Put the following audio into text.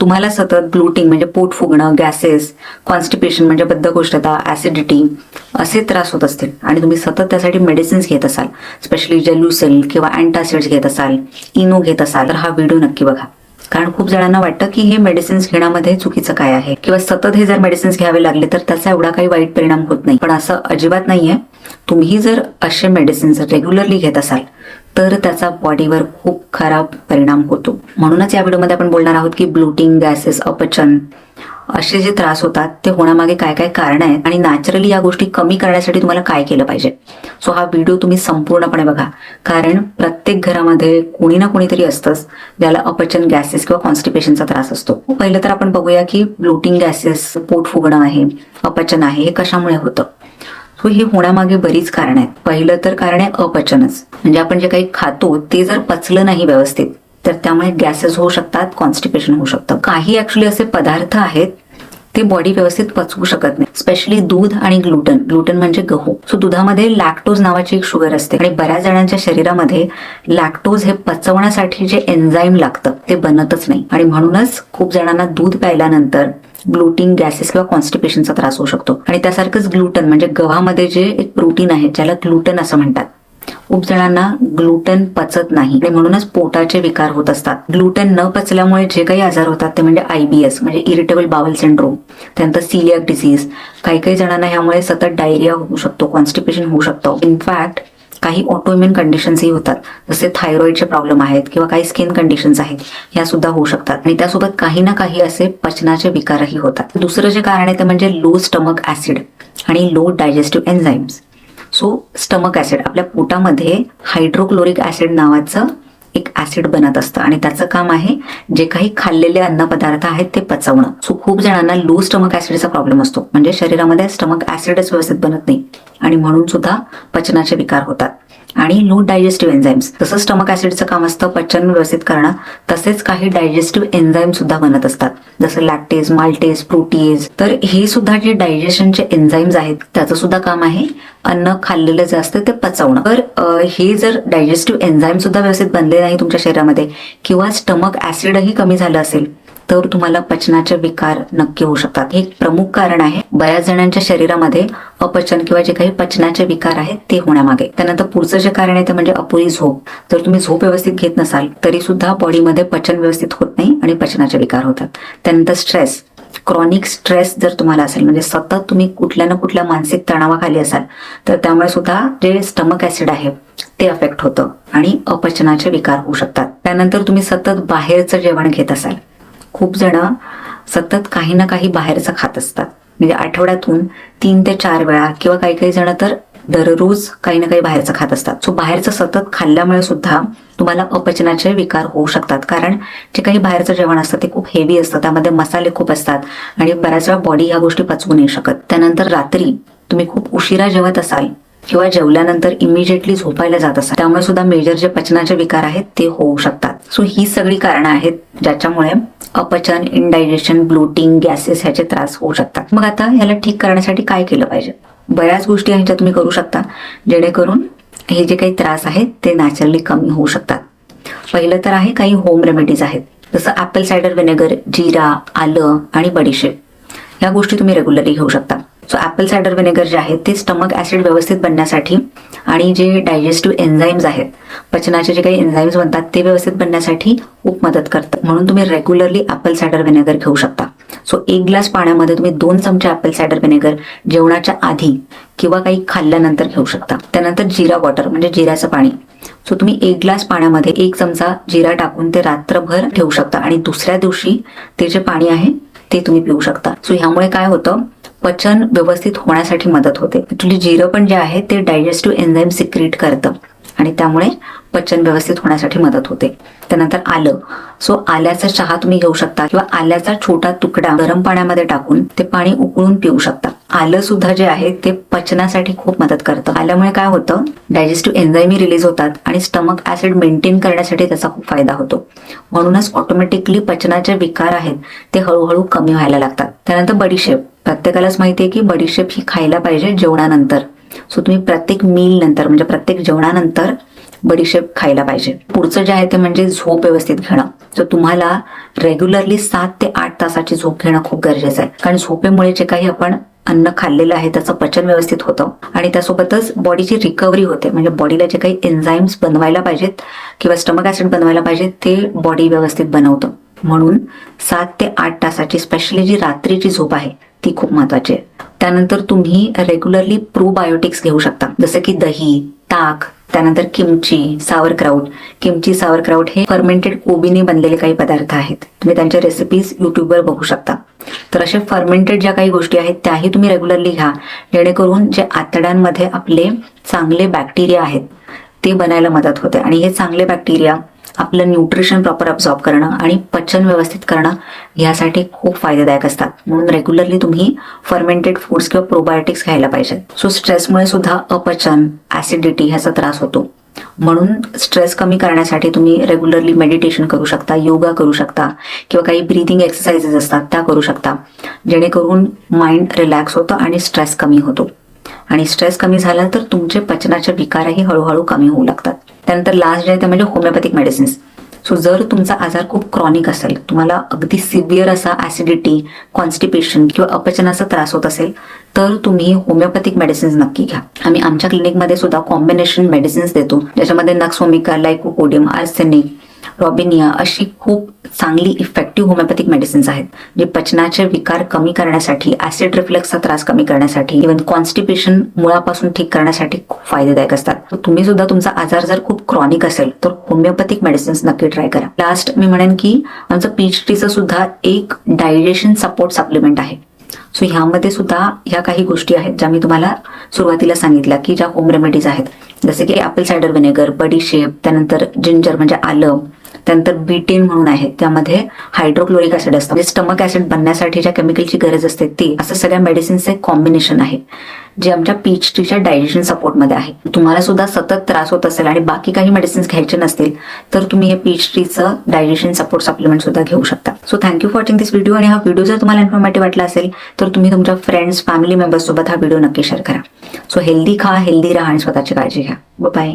तुम्हाला सतत ब्लूटिंग म्हणजे पोट फुगणं गॅसेस कॉन्स्टिपेशन म्हणजे बद्धकोष्ठता ऍसिडिटी असे त्रास होत असतील. आणि तुम्ही सतत त्यासाठी मेडिसिन्स घेत असाल स्पेशली जेल्युसेल किंवा अँटासिड्स घेत असाल इनो घेत असाल तर हा व्हिडिओ नक्की बघा. कारण खूप जणांना वाटतं की हे मेडिसिन्स घेण्यामध्ये चुकीचं काय आहे. किंवा सतत हे जर मेडिसिन्स घ्यावे लागले तर त्याचा एवढा काही वाईट परिणाम होत नाही. पण असं अजिबात नाहीये. तुम्ही जर असे मेडिसिन्स रेग्युलरली घेत असाल तर त्याचा बॉडीवर खूप खराब परिणाम होतो. म्हणूनच या व्हिडिओमध्ये आपण बोलणार आहोत की ब्लूटिंग गॅसेस अपचन असे जे त्रास होतात ते होण्यामागे काय काय कारण आहेत आणि नॅचरली या गोष्टी कमी करण्यासाठी तुम्हाला काय केलं पाहिजे. सो हा व्हिडिओ तुम्ही संपूर्णपणे बघा. कारण प्रत्येक घरामध्ये कोणी ना कोणीतरी असतंच ज्याला अपचन गॅसेस किंवा कॉन्स्टिपेशनचा त्रास असतो. पहिलं तर आपण बघूया की ब्लोटिंग गॅसेस पोट फुगणं आहे अपचन आहे हे कशामुळे होतं? सो हे होण्यामागे बरीच कारण आहेत. पहिलं तर कारण आहे अपचनच. म्हणजे आपण जे काही खातो ते जर पचलं नाही व्यवस्थित तर त्यामुळे गॅसेस होऊ शकतात कॉन्स्टिपेशन होऊ शकतं. काही ऍक्च्युली असे पदार्थ आहेत ते बॉडी व्यवस्थित पचवू शकत नाही. स्पेशली दूध आणि ग्लुटन ग्लुटन म्हणजे गहू. सो दुधामध्ये लॅक्टोज नावाची एक शुगर असते. आणि बऱ्याच जणांच्या शरीरामध्ये लॅक्टोज हे पचवण्यासाठी जे एन्झाईम लागतं ते बनतच नाही. आणि म्हणूनच खूप जणांना दूध प्यायल्यानंतर ब्लूटिंग गॅसेस किंवा कॉन्स्टिपेशनचा त्रास होऊ शकतो. आणि त्यासारखंच ग्लुटन म्हणजे गव्हामध्ये जे एक प्रोटीन आहे ज्याला ग्लुटन असं म्हणतात. खूप जणांना ग्लुटन पचत नाही. आणि म्हणूनच पोटाचे विकार होत असतात. ग्लुटन न पचल्यामुळे जे काही आजार होतात ते म्हणजे आयबीएस म्हणजे इरिटेबल बावल सिंड्रोम त्यानंतर सिलियक डिसीज काही काही जणांना ह्यामुळे सतत डायरिया होऊ शकतो कॉन्स्टिपेशन होऊ शकतो. इनफॅक्ट काही ऑटोइम्युन कंडिशन्सही होतात. जसे थायरॉईडचे प्रॉब्लेम आहेत किंवा काही स्किन कंडिशन्स आहेत ह्या सुद्धा होऊ शकतात. आणि त्यासोबत काही ना काही असे पचनाचे विकारही होतात. दुसरं जे कारण आहे ते म्हणजे लो स्टमक ऍसिड आणि low digestive enzymes so stomach acid आपल्या पोटामध्ये हायड्रोक्लोरिक ऍसिड नावाचं एक ऍसिड बनत असतं. आणि त्याचं काम आहे जे काही खाल्लेले अन्नपदार्थ आहेत ते पचवणं. सो खूप जणांना लो स्टमक ऍसिडचा प्रॉब्लेम असतो. म्हणजे शरीरामध्ये स्टमक ऍसिडच व्यवस्थित बनत नाही. आणि म्हणून सुद्धा पचनाचे विकार होतात. आणि लो डायजेस्टिव्ह एन्झाईम्स जसं स्टमक ऍसिडचं काम असतं पचन व्यवस्थित करणं. तसेच काही डायजेस्टिव्ह एन्झाईम सुद्धा बनत असतात. जसं लॅक्टेज माल्टेज प्रोटीज तर हे सुद्धा जे डायजेशनचे एन्झाईम्स आहेत त्याचं सुद्धा काम आहे अन्न खाल्लेलं जे असतं ते पचवणं. तर हे जर डायजेस्टिव्ह एन्झाईम सुद्धा व्यवस्थित बनले नाही तुमच्या शरीरामध्ये किंवा स्टमक ऍसिडही कमी झालं असेल तर तुम्हाला पचनाचे विकार नक्की होऊ शकतात. हे एक प्रमुख कारण आहे. बऱ्याच जणांच्या शरीरामध्ये अपचन किंवा जे काही पचनाचे विकार आहेत ते होण्यामागे. त्यानंतर पुढचं जे कारण आहे ते म्हणजे अपुरी झोप. जर तुम्ही झोप व्यवस्थित घेत नसाल तरी सुद्धा बॉडीमध्ये पचन व्यवस्थित होत नाही आणि पचनाचे विकार होतात. त्यानंतर स्ट्रेस. क्रॉनिक स्ट्रेस जर तुम्हाला असेल म्हणजे सतत तुम्ही कुठल्या ना कुठल्या मानसिक तणावाखाली असाल तर त्यामुळे सुद्धा जे स्टमक ऍसिड आहे ते अफेक्ट होतं आणि अपचनाचे विकार होऊ शकतात. त्यानंतर तुम्ही सतत बाहेरचं जेवण घेत असाल खूप जण सतत काही ना काही बाहेरचं खात असतात. म्हणजे आठवड्यातून तीन ते चार वेळा किंवा काही काही जण तर दररोज काही ना काही बाहेरचं खात असतात. सो बाहेरचं सतत खाल्ल्यामुळे सुद्धा तुम्हाला अपचनाचे विकार होऊ शकतात. कारण जे काही बाहेरचं जेवण असतं ते खूप हेवी असतं. त्यामध्ये मसाले खूप असतात आणि बऱ्याच वेळा बॉडी ह्या गोष्टी पचवू नाही शकत. त्यानंतर रात्री तुम्ही खूप उशिरा जेवत असाल किंवा जेवल्यानंतर इमिजिएटली झोपायला जात असतात त्यामुळे सुद्धा मेजर जे पचनाचे विकार आहेत ते होऊ शकतात. सो ही सगळी कारणं आहेत ज्याच्यामुळे अपचन इनडायजेशन ब्लोटिंग गॅसेस ह्याचे त्रास होऊ शकतात. मग आता ह्याला ठीक करण्यासाठी काय केलं पाहिजे? बऱ्याच गोष्टी आहेत ज्या तुम्ही करू शकता. जेणेकरून हे जे काही त्रास आहेत ते नॅचरली कमी होऊ शकतात. पहिलं तर आहे काही होम रेमेडीज आहेत. जसं ॲपल सायडर व्हिनेगर जिरा आलं आणि बडीशेप. या गोष्टी तुम्ही रेग्युलरली घेऊ शकता. सो ॲपल सायडर व्हिनेगर जे आहे ते स्टमक ऍसिड व्यवस्थित बनण्यासाठी आणि जे डायजेस्टिव्ह एन्झाईम्स आहेत पचनाचे जे काही एन्झाईम्स बनतात ते व्यवस्थित बनण्यासाठी खूप मदत करतात. म्हणून तुम्ही रेग्युलरली ॲपल सायडर व्हिनेगर घेऊ शकता. सो एक ग्लास पाण्यामध्ये तुम्ही दोन चमचे ॲपल सायडर व्हिनेगर जेवणाच्या आधी किंवा काही खाल्ल्यानंतर घेऊ शकता. त्यानंतर जिरा वॉटर म्हणजे जिऱ्याचं पाणी. सो तुम्ही एक ग्लास पाण्यामध्ये एक चमचा जिरा टाकून ते रात्रभर ठेवू शकता. आणि दुसऱ्या दिवशी ते जे पाणी आहे ते तुम्ही पिऊ शकता. सो ह्यामुळे काय होतं पचन व्यवस्थित होण्यासाठी मदत होते. ॲक्च्युली जिरं पण जे आहे ते डायजेस्टिव्ह एन्झाईम सिक्रिएट करतं आणि त्यामुळे पचन व्यवस्थित होण्यासाठी मदत होते. त्यानंतर आलं. सो आल्याचा चहा तुम्ही घेऊ शकता किंवा आल्याचा छोटा तुकडा गरम पाण्यामध्ये टाकून ते पाणी उकळून पिऊ शकता. आलं सुद्धा जे आहे ते पचनासाठी खूप मदत करतं. आल्यामुळे काय होतं? डायजेस्टिव्ह एन्झाईमही रिलीज होतात आणि स्टमक ऍसिड मेंटेन करण्यासाठी त्याचा खूप फायदा होतो. म्हणूनच ऑटोमॅटिकली पचनाचे विकार आहेत ते हळूहळू कमी व्हायला लागतात. त्यानंतर बडीशेप प्रत्येकालाच माहिती आहे की बडीशेप ही खायला पाहिजे जेवणानंतर. सो तुम्ही प्रत्येक मील नंतर म्हणजे प्रत्येक जेवणानंतर बडीशेप खायला पाहिजे. पुढचं जे आहे ते म्हणजे झोप व्यवस्थित घेणं. तर तुम्हाला रेग्युलरली सात ते आठ तासाची झोप घेणं खूप गरजेचं आहे. कारण झोपेमुळे जे काही आपण अन्न खाल्लेलं आहे त्याचं पचन व्यवस्थित होतं. आणि त्यासोबतच बॉडीची रिकव्हरी होते. म्हणजे बॉडीला जे काही एन्झाईम्स बनवायला पाहिजेत किंवा स्टमक ऍसिड बनवायला पाहिजेत ते बॉडी व्यवस्थित बनवतं. म्हणून सात ते आठ तासाची स्पेशली जी रात्रीची झोप आहे ती खूप महत्वाची आहे. त्यानंतर तुम्ही रेग्युलरली प्रोबायोटिक्स घेऊ शकता. जसं की दही ताक त्यानंतर किमची सावरक्राऊट किमची सावरक्राऊट हे फर्मेंटेड कोबीने बनलेले काही पदार्थ आहेत. तुम्ही त्यांच्या रेसिपीज युट्यूबवर बघू शकता. तर असे फर्मेंटेड ज्या काही गोष्टी आहेत त्याही तुम्ही रेग्युलरली घ्या. जेणेकरून जे आतड्यांमध्ये आपले चांगले बॅक्टेरिया आहेत ते बनायला मदत होते. आणि हे चांगले बॅक्टेरिया आपलं न्यूट्रिशन प्रॉपर अब्झॉर्ब करणं आणि पचन व्यवस्थित करणं यासाठी खूप फायदेदायक असतात. म्हणून रेग्युलरली तुम्ही फर्मेंटेड फूड्स किंवा प्रोबायोटिक्स घ्यायला पाहिजेत सो स्ट्रेसमुळे सुद्धा अपचन ऍसिडिटी ह्याचा त्रास होतो. म्हणून स्ट्रेस कमी करण्यासाठी तुम्ही रेग्युलरली मेडिटेशन करू शकता योगा करू शकता किंवा काही ब्रीदिंग एक्सरसाइजेस असतात त्या करू शकता. जेणेकरून माइंड रिलॅक्स होतं आणि स्ट्रेस कमी होतो. आणि स्ट्रेस कमी झाला तर तुमचे पचनाचे विकारही हळूहळू कमी होऊ लागतात. त्यानंतर लास्ट जे आहे ते म्हणजे होमिओपॅथिक मेडिसिन्स सो जर तुमचा आजार खूप क्रॉनिक असेल तुम्हाला अगदी सिव्हिअर असा ऍसिडिटी कॉन्स्टिपेशन किंवा अपचनाचा त्रास होत असेल तर तुम्ही होमिओपॅथिक मेडिसिन्स नक्की घ्या. आम्ही आमच्या क्लिनिकमध्ये सुद्धा कॉम्बिनेशन मेडिसिन्स देतो. ज्याच्यामध्ये नक्सोमिका लायकोकोडियम आर्सेनिक रॉबिनिया अशी खूप चांगली इफेक्टिव्ह होमिओपॅथिक मेडिसिन्स आहेत जे पचनाचे विकार कमी करण्यासाठी ऍसिड रिफ्लेक्सचा त्रास कमी करण्यासाठी इव्हन कॉन्स्टिपेशन मुळापासून ठीक करण्यासाठी खूप फायदेदायक असतात. तुम्ही सुद्धा तुमचा आजार जर खूप क्रॉनिक असेल तर होमिओपॅथिक मेडिसिन्स नक्की ट्राय करा. लास्ट मी म्हणेन की आमचं पीच टीचं सुद्धा एक डायजेशन सपोर्ट सप्लिमेंट आहे. सो ह्यामध्ये सुद्धा ह्या काही गोष्टी आहेत ज्या मी तुम्हाला सुरुवातीला सांगितल्या की ज्या होम रेमेडीज आहेत. जसे की ॲपल सायडर व्हिनेगर बडीशेप त्यानंतर जिंजर म्हणजे आलं त्यानंतर बीटेन म्हणून आहे त्यामध्ये हायड्रोक्लोरिक ऍसिड असतं. म्हणजे स्टमक ऍसिड बनण्यासाठी ज्या केमिकलची गरज असते ती असं सगळ्या मेडिसिनचं एक कॉम्बिनेशन आहे. जे आमच्या पीएच टीच्या डायजेशन सपोर्टमध्ये आहे. तुम्हाला सुद्धा सतत त्रास होत असेल आणि बाकी काही मेडिसिन्स घ्यायचे नसतील तर तुम्ही हे पीएच टीचं डायजेशन सपोर्ट सप्लिमेंट सुद्धा घेऊ शकता. So thank you for watching this video आणि हा व्हिडिओ जर तुम्हाला इन्फॉर्मेटिव्ह वाटला असेल तर तुम्ही तुमच्या फ्रेंड्स फॅमिली मेंबर्ससोबत हा व्हिडिओ नक्की शेअर करा. सो हेल्दी खा हेल्दी राहा आणि स्वतःची काळजी घ्या. बाय